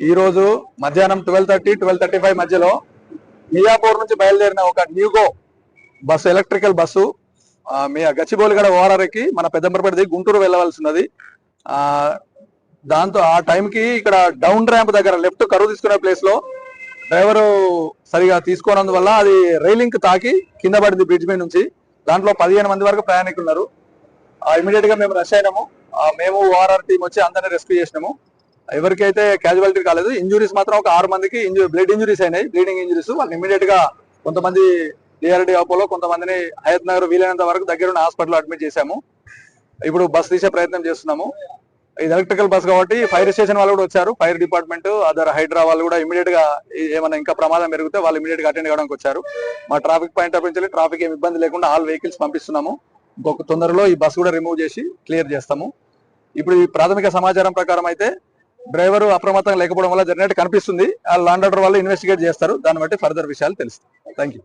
ఈ రోజు మధ్యాహ్నం twelve thirty twelve thirty five మధ్యలో మియాపూర్ నుంచి బయలుదేరిన ఒక న్యూగో బస్సు ఎలక్ట్రికల్ బస్సు ఆ, మీ గచ్చిబోలిగడ ఓఆర్ఆర్కి మన పెద్దంబరపేట గుంటూరు వెళ్ళవలసి ఉన్నది దాంతో ఆ టైంకి ఇక్కడ డౌన్ ర్యాంప్ దగ్గర లెఫ్ట్ కరువు తీసుకునే ప్లేస్లో డ్రైవరు సరిగా తీసుకోనందువల్ల అది రైలింగ్ తాకి కింద పడింది బ్రిడ్జ్ మీద నుంచి. దాంట్లో పదిహేను మంది వరకు ప్రయాణికులు ఉన్నారు ఇమీడియట్గా మేము రష్ అయినాము. మేము ఓఆర్ఆర్ టీం వచ్చి అందరినీ రెస్క్యూ చేసినాము. ఎవరికైతే క్యాజువాలిటీ కాలేదు ఇంజురీస్ మాత్రం ఒక ఆరు మందికి బ్లడ్ ఇంజురీస్ అయినాయి. బ్లీడింగ్ ఇంజురీస్ వాళ్ళు ఇమీడియట్గా కొంతమంది డిఆర్డి అపోలో కొంతమందిని హయత్ నగర్ వీలైనంత వరకు దగ్గరున్న హాస్పిటల్ అడ్మిట్ చేశాము. ఇప్పుడు బస్ తీసే ప్రయత్నం చేస్తున్నాము. ఇది ఎలక్ట్రికల్ బస్ కాబట్టి ఫైర్ స్టేషన్ వాళ్ళు కూడా వచ్చారు. ఫైర్ డిపార్ట్మెంట్ అదర్ హైడ్రా వాళ్ళు కూడా ఇమీడియట్గా ఏమైనా ఇంకా ప్రమాదం పెరిగితే వాళ్ళు ఇమీడియట్గా అటెండ్ కావడానికి వచ్చారు. మా ట్రాఫిక్ పాయింట్ ఆఫ్ నుంచి ట్రాఫిక్ ఏమి ఇబ్బంది లేకుండా ఆల్ వెహికల్స్ పంపిస్తున్నాము. తొందరలో ఈ బస్ కూడా రిమూవ్ చేసి క్లియర్ చేస్తాము. ఇప్పుడు ఈ ప్రాథమిక సమాచారం ప్రకారం అయితే డ్రైవర్ అప్రమత్తంగా లేకపోవడం వల్ల జరిగినట్టు కనిపిస్తుంది. ఆ లాండర్ వాళ్ళు ఇన్వెస్టిగేట్ చేస్తారు. దాన్ని బట్టి ఫర్దర్ విషయాలు తెలుస్తాయి. Thank you